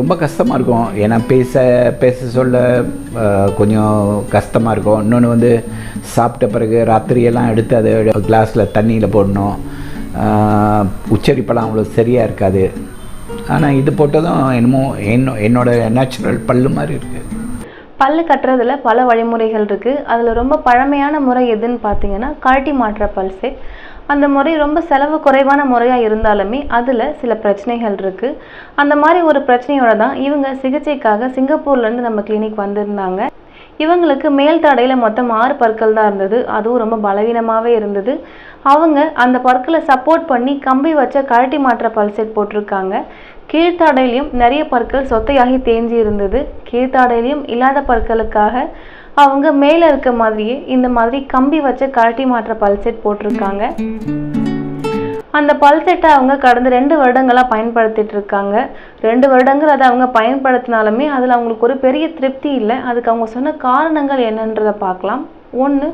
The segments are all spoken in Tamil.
ரொம்ப கஷ்டமாக இருக்கும். ஏன்னா பேச பேச சொல்ல கொஞ்சம் கஷ்டமாக இருக்கும். இன்னொன்று வந்து சாப்பிட்ட பிறகு ராத்திரியெல்லாம் எடுத்து அதை கிளாஸில் தண்ணியில் போடணும். உச்சரிப்பெல்லாம் அவ்வளோ சரியாக இருக்காது. ஆனால் இது போட்டதும் என்னமோ என்ன என்னோடய நேச்சுரல் பல்லு மாதிரி இருக்குது பல்லு கட்டுறதுல பல வழிமுறைகள் இருக்குது அதில் ரொம்ப பழமையான முறை எதுன்னு பார்த்தீங்கன்னா கழட்டி மாற்ற பல் செட் அந்த முறை ரொம்ப செலவு குறைவான முறையாக இருந்தாலுமே அதில் சில பிரச்சனைகள் இருக்குது அந்த மாதிரி ஒரு பிரச்சனையோட தான் இவங்க சிகிச்சைக்காக சிங்கப்பூர்லேருந்து நம்ம கிளினிக் வந்திருந்தாங்க. இவங்களுக்கு மேல் தடையில் மொத்தம் ஆறு பற்கள் தான் இருந்தது. அதுவும் ரொம்ப பலவீனமாகவே இருந்தது. அவங்க அந்த பற்களை சப்போர்ட் பண்ணி கம்பி வச்ச கழட்டி மாற்ற பல் செட் போட்டிருக்காங்க. கீழ்த்தாடையிலையும் நிறைய பற்கள் சொத்தையாகி தேஞ்சி இருந்தது. கீழ்த்தாடையிலையும் இல்லாத பற்களுக்காக அவங்க மேலே இருக்க மாதிரியே இந்த மாதிரி கம்பி வச்ச கழட்டி மாற்ற பல்செட் போட்டிருக்காங்க. அந்த பல்செட்டை அவங்க கடந்த ரெண்டு வருடங்களாக பயன்படுத்திட்டு இருக்காங்க. ரெண்டு வருடங்கள் அதை அவங்க பயன்படுத்தினாலுமே அதில் அவங்களுக்கு ஒரு பெரிய திருப்தி இல்லை. அதுக்கு அவங்க சொன்ன காரணங்கள் என்னன்றதை பார்க்கலாம். ஒன்று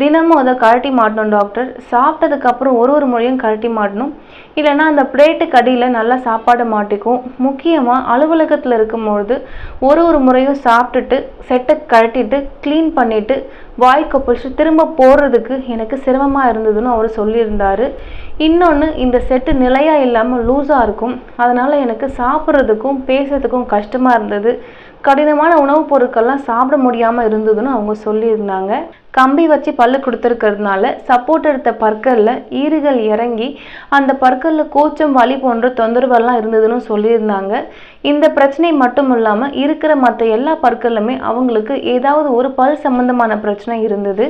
தினமும் அதை கழட்டி மாட்டணும் டாக்டர் சாப்பிட்டதுக்கு அப்புறம் ஒரு ஒரு முறையும் கழட்டி மாட்டணும். இல்லைன்னா அந்த பிளேட்டுக்கு அடியில் நல்லா சாப்பாடு மாட்டிக்கும். முக்கியமாக அலுவலகத்தில் இருக்கும்பொழுது ஒரு ஒரு முறையும் சாப்பிட்டுட்டு செட்டை கழட்டிட்டு க்ளீன் பண்ணிட்டு வாய் கொப்பளிச்சு திரும்ப போடுறதுக்கு எனக்கு சிரமமாக இருந்ததுன்னு அவர் சொல்லியிருந்தார். இன்னொன்று இந்த செட்டு நிலையாக இல்லாமல் லூஸாக இருக்கும். அதனால் எனக்கு சாப்பிட்றதுக்கும் பேசுறதுக்கும் கஷ்டமாக இருந்தது. கடினமான உணவுப் பொருட்கள்லாம் சாப்பிட முடியாமல் இருந்ததுன்னு அவங்க சொல்லியிருந்தாங்க. கம்பி வச்சு பல்லு கொடுத்துருக்கிறதுனால சப்போர்ட் எடுத்த பற்களில் ஈறுகள் இறங்கி அந்த பற்களில் கூச்சம் வலி போன்ற தொந்தரவெல்லாம் இருந்ததுன்னு சொல்லியிருந்தாங்க. இந்த பிரச்சனை மட்டும் இல்லாமல் இருக்கிற மற்ற எல்லா பற்களுமே அவங்களுக்கு ஏதாவது ஒரு பல் சம்பந்தமான பிரச்சனை இருந்தது.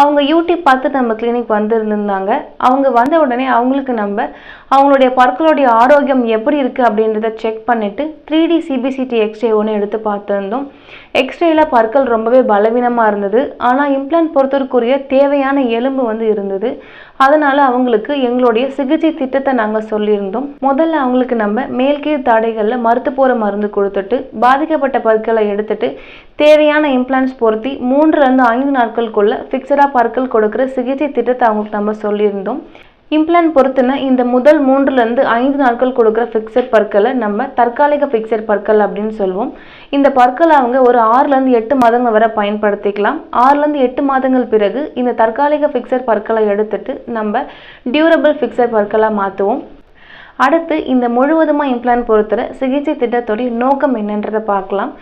அவங்க யூடியூப் பார்த்து நம்ம கிளினிக் வந்திருந்திருந்தாங்க. அவங்க வந்த உடனே அவங்களுக்கு நம்ம அவங்களுடைய பற்களுடைய ஆரோக்கியம் எப்படி இருக்குது அப்படின்றத செக் பண்ணிவிட்டு த்ரீ டி சிபிசிடி எக்ஸ்ரே ஒன்று எடுத்து பார்த்துருந்தோம். எக்ஸ்ரேயில் பற்கள் ரொம்பவே பலவீனமாக இருந்தது. ஆனால் இம்ப்ளான்ட் பொறுத்தவரைக்குரிய தேவையான எலும்பு வந்து இருந்தது. அதனால் அவங்களுக்கு எங்களுடைய சிகிச்சை திட்டத்தை நாங்கள் சொல்லியிருந்தோம். முதல்ல அவங்களுக்கு நம்ம மேல்கீழ் தாடைகளில் மருத்து போகிற மருந்து கொடுத்துட்டு பாதிக்கப்பட்ட பற்களை எடுத்துட்டு தேவையான இம்ப்ளான்ஸ் பொருத்தி மூன்றுலேருந்து ஐந்து நாட்களுக்குள்ள ஃபிக்ஸடாக பற்கள் கொடுக்குற சிகிச்சை திட்டத்தை அவங்களுக்கு நம்ம சொல்லியிருந்தோம். இம்ப்ளான்ட் பொறுத்துன இந்த முதல் மூன்றுலேருந்து ஐந்து நாட்கள் கொடுக்குற ஃபிக்ஸட் பற்களை நம்ம தற்காலிக ஃபிக்ஸட் பற்கள் அப்படின்னு சொல்லுவோம். இந்த பற்களை அவங்க ஒரு ஆறுலேருந்து எட்டு மாதங்கள் வரை பயன்படுத்திக்கலாம். ஆறுலேருந்து எட்டு மாதங்கள் பிறகு இந்த தற்காலிக ஃபிக்ஸட் பற்களை எடுத்துட்டு நம்ம டியூரபிள் ஃபிக்ஸட் பற்களாக மாற்றுவோம் அடுத்து இந்த முழுவதுமாக இம்ப்ளான்ட் பொறுத்துற சிகிச்சை திட்டத்துடைய நோக்கம் என்னன்றதை பார்க்கலாம்.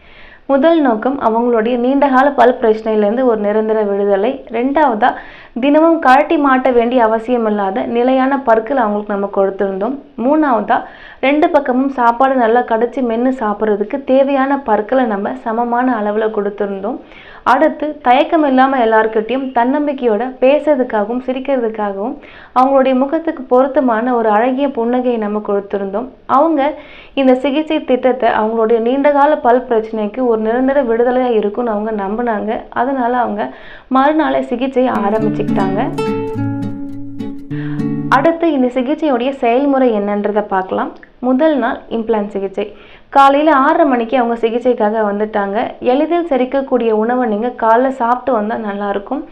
முதல் நோக்கம் அவங்களுடைய நீண்டகால பல் பிரச்சனையிலேருந்து ஒரு நிரந்தர விடுதலை. ரெண்டாவதாக தினமும் கழட்டி மாட்ட வேண்டிய அவசியம் இல்லாத நிலையான பற்கள் அவங்களுக்கு நம்ம கொடுத்துருந்தோம். மூணாவதாக ரெண்டு பக்கமும் சாப்பாடு நல்லா கடிச்சு மென்று சாப்பிட்றதுக்கு தேவையான பற்களை நம்ம சமமான அளவில் கொடுத்துருந்தோம். அடுத்து தயக்கம் இல்லாமல் எல்லாருக்கிட்டையும் தன்னம்பிக்கையோட பேசுறதுக்காகவும் சிரிக்கிறதுக்காகவும் அவங்களுடைய முகத்துக்கு பொருத்தமான ஒரு அழகிய புன்னகையை நம்ம கொடுத்துருந்தோம். அவங்க இந்த சிகிச்சை திட்டத்தை அவங்களுடைய நீண்டகால பல் பிரச்சனைக்கு ஒரு நிரந்தர விடுதலையாக இருக்கும்னு அவங்க நம்பினாங்க. அதனால அவங்க மறுநாளே சிகிச்சை ஆரம்பிச்சுக்கிட்டாங்க. அடுத்து இந்த சிகிச்சையுடைய செயல்முறை என்னன்றதை பார்க்கலாம். முதல் நாள் இம்ப்ளான்ட் சிகிச்சை. காலையில் ஆறரை மணிக்கு அவங்க சிகிச்சைக்காக வந்துட்டாங்க. எளிதில் செரிக்கக்கூடிய உணவை நீங்கள் காலைல சாப்பிட்டு வந்தால் நல்லாயிருக்கும்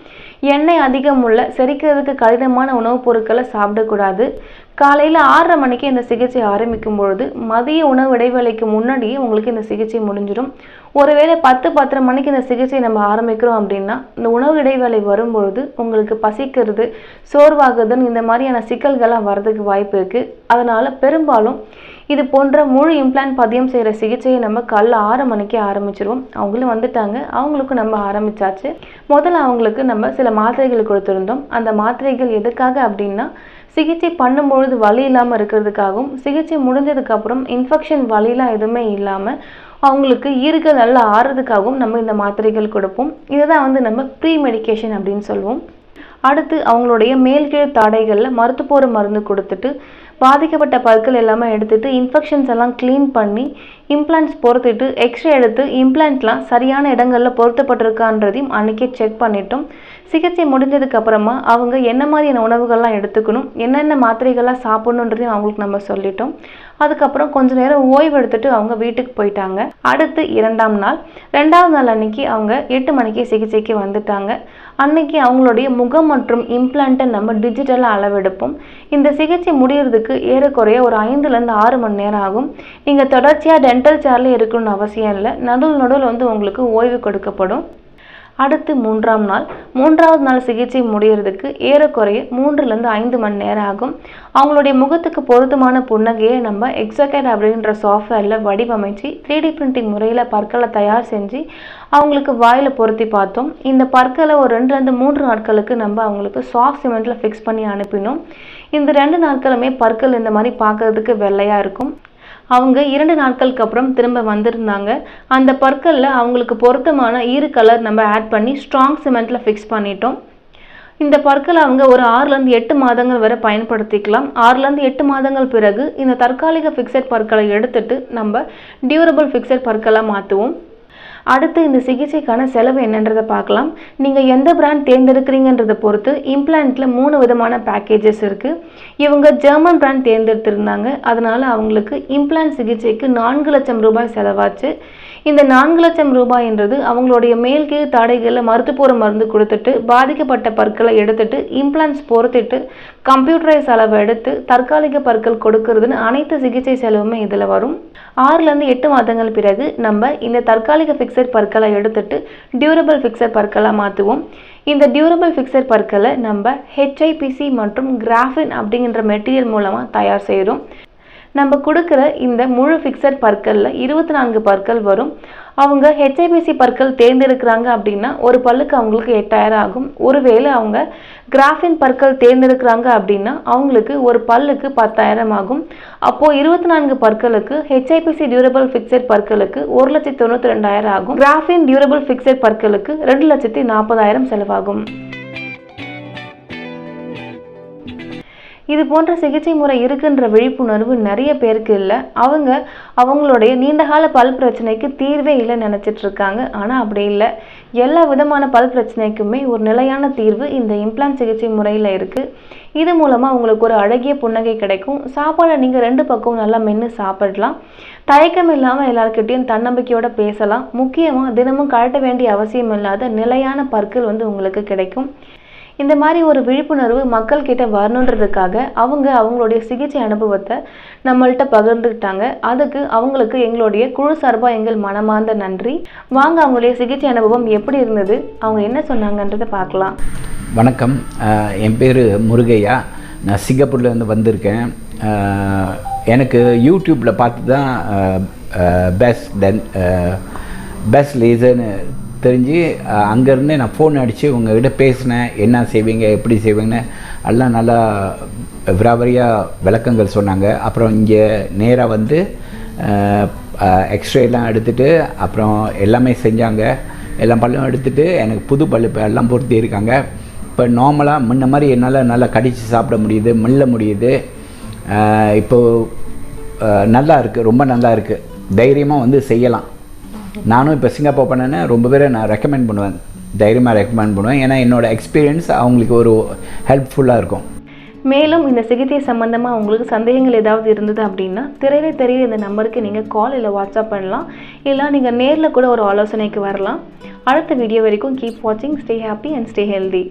எண்ணெய் அதிகம் உள்ள செரிக்கிறதுக்கு கடினமான உணவுப் பொருட்களை சாப்பிடக்கூடாது. காலையில் ஆறரை மணிக்கு இந்த சிகிச்சை ஆரம்பிக்கும் பொழுது மதிய உணவு இடைவேளைக்கு முன்னாடியே உங்களுக்கு இந்த சிகிச்சை முடிஞ்சிடும். ஒருவேளை பத்து பத்தரை மணிக்கு இந்த சிகிச்சை நம்ம ஆரம்பிக்கிறோம் அப்படின்னா இந்த உணவு இடைவேளை வரும்பொழுது உங்களுக்கு பசிக்கிறது சோர்வாகுதுன்னு இந்த மாதிரியான சிக்கல்கள்லாம் வரதுக்கு வாய்ப்பு இருக்குது அதனால் பெரும்பாலும் இது போன்ற முழு இம்ப்ளான்ட் பதியம் செய்கிற சிகிச்சையை நம்ம காலைல ஆறு மணிக்கு ஆரம்பிச்சிருவோம். அவங்களும் வந்துட்டாங்க. அவங்களுக்கும் நம்ம ஆரம்பிச்சாச்சு. முதல்ல அவங்களுக்கு நம்ம சில மாத்திரைகள் கொடுத்துருந்தோம். அந்த மாத்திரைகள் எதுக்காக அப்படின்னா சிகிச்சை பண்ணும்பொழுது வலி இல்லாமல் இருக்கிறதுக்காகவும் சிகிச்சை முடிஞ்சதுக்கப்புறம் இன்ஃபெக்ஷன் வலிலாம் எதுவுமே இல்லாமல் அவங்களுக்கு ஈறுகள் நல்லா ஆறுறதுக்காகவும் நம்ம இந்த மாத்திரைகள் கொடுப்போம். இதை தான் வந்து நம்ம ப்ரீ மெடிக்கேஷன் அப்படின்னு சொல்லுவோம். அடுத்து அவங்களுடைய மேல்கீழ் தாடைகளில் மருத்துவ மருந்து கொடுத்துட்டு பாதிக்கப்பட்ட பற்கள் எல்லாமே எடுத்துட்டு இன்ஃபெக்ஷன்ஸ் எல்லாம் க்ளீன் பண்ணி இம்ப்ளான்ட்ஸ் பொறுத்துட்டு எக்ஸ்ரே எடுத்து இம்ப்ளான்ட்லாம் சரியான இடங்களில் பொருத்தப்பட்டிருக்கான்றதையும் அன்றைக்கே செக் பண்ணிட்டோம். சிகிச்சை முடிஞ்சதுக்கப்புறமா அவங்க என்ன மாதிரியான உணவுகள்லாம் எடுத்துக்கணும் என்னென்ன மாத்திரைகள்லாம் சாப்பிடணுன்றதையும் அவங்களுக்கு நம்ம சொல்லிட்டோம். அதுக்கப்புறம் கொஞ்ச நேரம் ஓய்வு எடுத்துட்டு அவங்க வீட்டுக்கு போயிட்டாங்க. அடுத்து இரண்டாம் நாள். ரெண்டாவது நாள் அன்னைக்கு அவங்க எட்டு மணிக்கு சிகிச்சைக்கு வந்துட்டாங்க. அன்னைக்கு அவங்களுடைய முகம் மற்றும் இம்ப்ளான்ட்டை நம்ம டிஜிட்டலாக அளவெடுப்போம். இந்த சிகிச்சை முடியறதுக்கு ஏறக்குறைய ஒரு ஐந்துலேருந்து ஆறு மணி நேரம் ஆகும். நீங்கள் தொடர்ச்சியாக டென்டல் சேர்லேயே இருக்கணும்னு அவசியம் இல்லை. நடுவில் நடுவில் வந்து உங்களுக்கு ஓய்வு கொடுக்கப்படும். அடுத்து மூன்றாம் நாள். மூன்றாவது நாள் சிகிச்சை முடியறதுக்கு ஏறக்குறைய மூன்றுலேருந்து ஐந்து மணி நேரம் ஆகும். அவங்களுடைய முகத்துக்கு பொருத்தமான புன்னகையை நம்ம எக்ஸகேட் அப்படின்ற சாஃப்ட்வேரில் வடிவமைச்சு த்ரீ டி பிரிண்டிங் முறையில் பற்களை தயார் செஞ்சு அவங்களுக்கு வாயில் பொருத்தி பார்த்தோம். இந்த பற்களை ஒரு ரெண்டுலேருந்து மூன்று நாட்களுக்கு நம்ம அவங்களுக்கு சாஃப்ட் சிமெண்ட்டில் ஃபிக்ஸ் பண்ணி அனுப்பினோம். இந்த ரெண்டு நாட்களுமே பற்கள் இந்த மாதிரி பார்க்கறதுக்கு வெள்ளையாக இருக்கும். அவங்க இரண்டு நாட்களுக்கு அப்புறம் திரும்ப வந்திருந்தாங்க. அந்த பற்களில் அவங்களுக்கு பொருத்தமான ஈரு கலர் நம்ம ஆட் பண்ணி ஸ்ட்ராங் சிமெண்ட்டில் ஃபிக்ஸ் பண்ணிட்டோம். இந்த பற்களை அவங்க ஒரு ஆறுலேருந்து எட்டு மாதங்கள் வரை பயன்படுத்திக்கலாம். ஆறுலேருந்து எட்டு மாதங்கள் பிறகு இந்த தற்காலிக ஃபிக்ஸட் பற்களை எடுத்துட்டு நம்ம டியூரபிள் ஃபிக்ஸட் பற்களாக மாற்றுவோம் அடுத்து இந்த சிகிச்சைக்கான செலவு என்னன்றதை பார்க்கலாம். நீங்கள் எந்த பிராண்ட் தேர்ந்தெடுக்கிறீங்கன்றதை பொறுத்து இம்ப்ளான்ட்டில் மூணு விதமான பேக்கேஜஸ் இருக்குது இவங்க ஜெர்மன் பிராண்ட் தேர்ந்தெடுத்திருந்தாங்க. அதனால் அவங்களுக்கு இம்ப்ளான்ட் சிகிச்சைக்கு நான்கு லட்சம் ரூபாய் செலவாச்சு. இந்த நான்கு லட்சம் ரூபாய்ன்றது அவங்களுடைய மேல் கீழ் தாடைகளில் மருத்துவ மருந்து கொடுத்துட்டு பாதிக்கப்பட்ட பற்களை எடுத்துட்டு இம்ப்ளான்ஸ் பொறுத்திட்டு கம்ப்யூட்டரைஸ் அளவு எடுத்து தற்காலிக பற்கள் கொடுக்கறதுன்னு அனைத்து சிகிச்சை செலவுமே இதில் வரும். ஆறுலேருந்து எட்டு மாதங்கள் பிறகு நம்ம இந்த தற்காலிக ஃபிக்ஸட் பற்களை எடுத்துட்டு டியூரபிள் ஃபிக்ஸட் பற்களாக மாற்றுவோம் இந்த டியூரபிள் ஃபிக்ஸட் பற்களை நம்ம ஹெச்ஐபிசி மற்றும் கிராஃபின் அப்படிங்கிற மெட்டீரியல் மூலமாக தயார் செய்கிறோம் நம்ம கொடுக்குற இந்த முழு ஃபிக்ஸட் பற்களில் இருபத்தி நான்கு பற்கள் வரும். அவங்க ஹெச்ஐபிசி பற்கள் தேர்ந்தெடுக்கிறாங்க அப்படின்னா ஒரு பல்லுக்கு அவங்களுக்கு எட்டாயிரம் ஆகும். ஒருவேளை அவங்க கிராஃபின் பற்கள் தேர்ந்தெடுக்கிறாங்க அப்படின்னா அவங்களுக்கு ஒரு பல்லுக்கு பத்தாயிரம் ஆகும். அப்போது இருபத்தி நான்கு பற்களுக்கு ஹெச்ஐபிசி டியூரபிள் ஃபிக்ஸட் பற்களுக்கு ஒரு லட்சத்தி தொண்ணூற்றி ரெண்டாயிரம் ஆகும். கிராஃபின் டியூரபிள் ஃபிக்ஸட் பற்களுக்கு ரெண்டு லட்சத்தி நாற்பதாயிரம் செலவாகும். இது போன்ற சிகிச்சை முறை இருக்குன்ற விழிப்புணர்வு நிறைய பேருக்கு இல்லை. அவங்க அவங்களுடைய நீண்டகால பல் பிரச்சனைக்கு தீர்வே இல்லை நினச்சிட்டு இருக்காங்க. ஆனால் அப்படி இல்லை. எல்லா விதமான பல் பிரச்சனைக்குமே ஒரு நிலையான தீர்வு இந்த இம்ப்ளான்ட் சிகிச்சை முறையில் இருக்குது இது மூலமாக உங்களுக்கு ஒரு அழகிய புன்னகை கிடைக்கும். சாப்பாடை நீங்கள் ரெண்டு பக்கம் நல்லா மென்று சாப்பிடலாம். தயக்கம் இல்லாமல் எல்லாருக்கிட்டையும் தன்னம்பிக்கையோட பேசலாம். முக்கியமாக தினமும் கழட்ட வேண்டிய அவசியம் இல்லாத நிலையான பற்கள் வந்து உங்களுக்கு கிடைக்கும். இந்த மாதிரி ஒரு விழிப்புணர்வு மக்கள்கிட்ட வரணுன்றதுக்காக அவங்க அவங்களுடைய சிகிச்சை அனுபவத்தை நம்மள்ட்ட பகிர்ந்துக்கிட்டாங்க. அதுக்கு அவங்களுக்கு எங்களுடைய குழு சார்பாக எங்கள் மனமார்ந்த நன்றி. வாங்க அவங்களுடைய சிகிச்சை அனுபவம் எப்படி இருந்தது? அவங்க என்ன சொன்னாங்கன்றதை பார்க்கலாம். வணக்கம். என் பேர் முருகையா. நான் சிங்கப்பூர்லேருந்து வந்திருக்கேன். எனக்கு யூடியூப்பில் பார்த்து தான் பெஸ்ட் தென் பெஸ்ட் லேசர்னு தெரிஞ்சு அஹ், அங்கேருந்து நான் ஃபோன் அடித்து உங்ககிட்ட பேசினேன். என்ன செய்வீங்க எப்படி செய்வீங்கன்னு எல்லாம் நல்லா விராவரியாக விளக்கங்கள் சொன்னாங்க. அப்புறம் இங்கே நேராக வந்து எக்ஸ்ரேலாம் எடுத்துகிட்டு அப்புறம் எல்லாமே செஞ்சாங்க. எல்லாம் பல்லும் எடுத்துட்டு எனக்கு புது பல்லு எல்லாம் பொருத்தி இருக்காங்க. இப்போ நார்மலாக முன்ன மாதிரி என்னால் நல்லா கடித்து சாப்பிட முடியுது மில்ல முடியுது. இப்போது நல்லா இருக்குது ரொம்ப நல்லா இருக்குது தைரியமாக வந்து செய்யலாம். நானும் இப்போ சிங்கப்பூர் பண்ணேன்னா ரொம்ப பேரை நான் ரெக்கமெண்ட் பண்ணுவேன். தைரியமாக ரெக்கமெண்ட் பண்ணுவேன். ஏன்னா என்னோடய எக்ஸ்பீரியன்ஸ் அவங்களுக்கு ஒரு ஹெல்ப்ஃபுல்லாக இருக்கும். மேலும் இந்த சிகிச்சை சம்மந்தமாக உங்களுக்கு சந்தேகங்கள் ஏதாவது இருந்தது அப்படின்னா திரையில தெரிய இந்த நம்பருக்கு நீங்கள் கால் இல்லை வாட்ஸ்அப் பண்ணலாம். இல்லை நீங்கள் நேரில் கூட ஒரு ஆலோசனைக்கு வரலாம். அடுத்த வீடியோ வரைக்கும் கீப் வாட்சிங் stay happy and stay healthy